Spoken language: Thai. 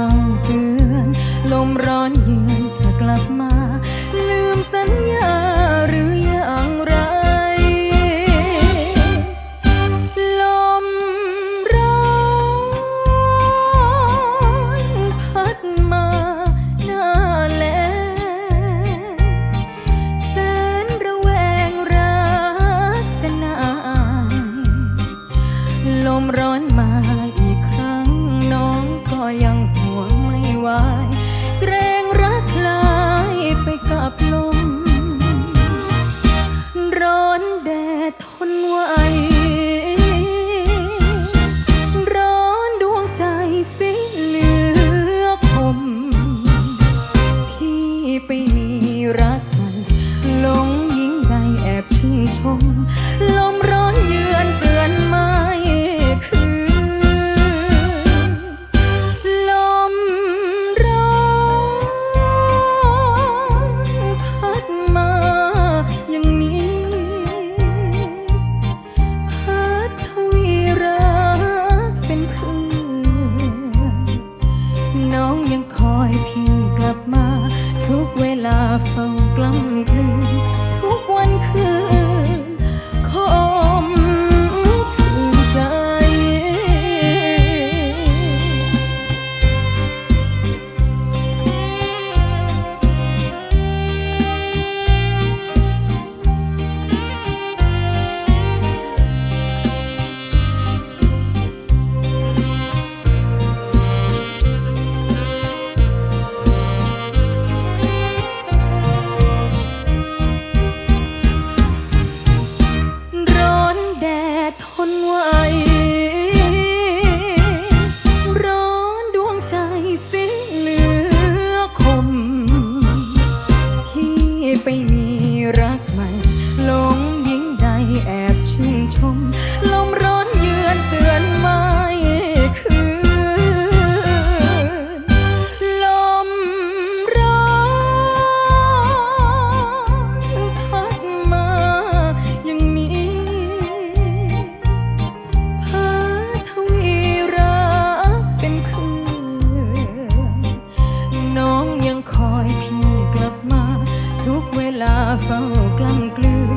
ฟังเตือน ลมร้อนเยือนจะกลับมา ลืมสัญญาหรืออย่างไร ลมร้อนพัดมาหน้าแลแสนระแวงรักจะนายลมร้อนมาอีกครั้งน้องก็ยัง why ทนไหวร้อนดวงใจสิ้นเหลือคม พี่ไปมีรักใหม่หลงยิงใดแอบชิงนชม เฝ้ากล้ำกลืน